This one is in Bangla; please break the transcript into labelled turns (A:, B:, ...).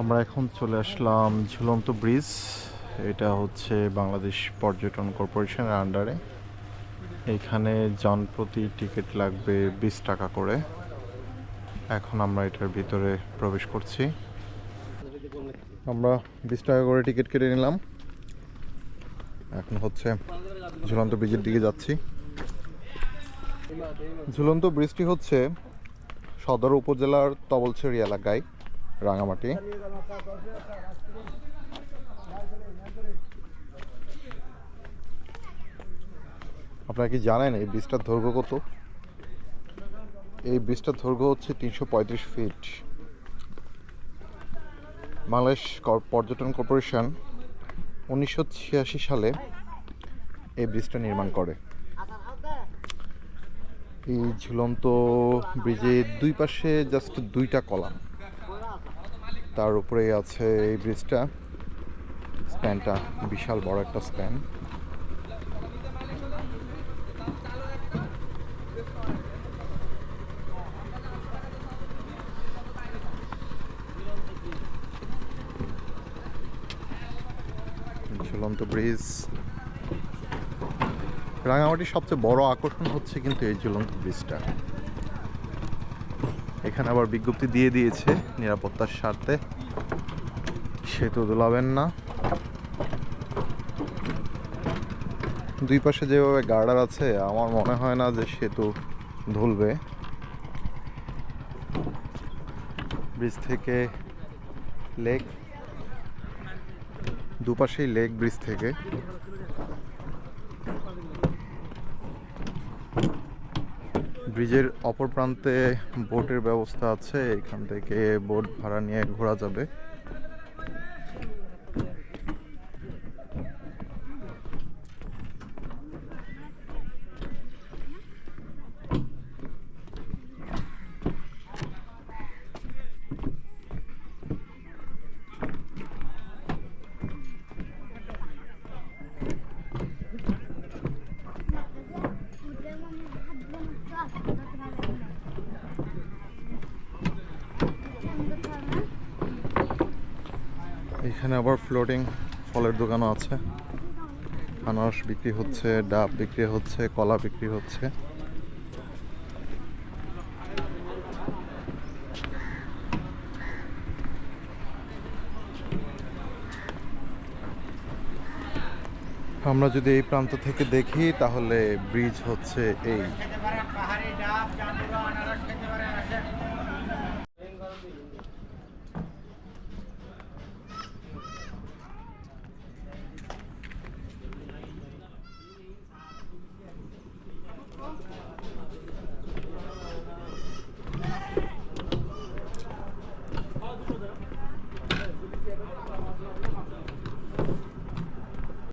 A: আমরা এখন চলে আসলাম ঝুলন্ত ব্রিজ। এটা হচ্ছে বাংলাদেশ পর্যটন কর্পোরেশনের আন্ডারে। এখানে জনপ্রতি টিকিট লাগবে বিশ টাকা করে। এখন আমরা এটার ভিতরে প্রবেশ করছি। আমরা বিশ টাকা করে টিকিট কেটে নিলাম। এখন হচ্ছে ঝুলন্ত ব্রিজের দিকে যাচ্ছি। ঝুলন্ত ব্রিজটি হচ্ছে সদর উপজেলার তবলছড়ি এলাকায়। রাঙামাটি। আপনারা কি জানেন এই ব্রিজটার দৈর্ঘ্য কত? এই ব্রিজটার দৈর্ঘ্য হচ্ছে তিনশো পঁয়ত্রিশ ফিট। বাংলাদেশ পর্যটন কর্পোরেশন উনিশশো ছিয়াশি সালে এই ব্রিজটা নির্মাণ করে। এই ঝুলন্ত ব্রিজের দুই পাশে জাস্ট দুইটা কলাম। তার উপরে আছে এই ব্রিজটা স্প্যানটা বিশাল বড় একটা স্প্যান ঝুলন্ত ব্রিজ রাঙামাটির সবচেয়ে বড় আকর্ষণ হচ্ছে কিন্তু এই ঝুলন্ত ব্রিজটা এখানে আবার বিজ্ঞপ্তি দিয়ে দিয়েছে, নিরাপত্তার স্বার্থে। সেতু দোলাবেন না। দুই পাশে যেভাবে গার্ডার আছে, আমার মনে হয় না যে সেতু ধুলবে। ব্রিজ থেকে লেক, দুপাশেই লেক ব্রিজ থেকে। ব্রিজের অপর প্রান্তে বোটের ব্যবস্থা আছে। এখান থেকে বোট ভাড়া নিয়ে ঘোরা যাবে। এখানে আবার ফ্লোটিং ফলের দোকানও আছে। আনারস বিক্রি হচ্ছে, ডাব বিক্রি হচ্ছে, কলা বিক্রি হচ্ছে। আমরা যদি এই প্রান্ত থেকে দেখি, তাহলে ব্রিজ হচ্ছে এই।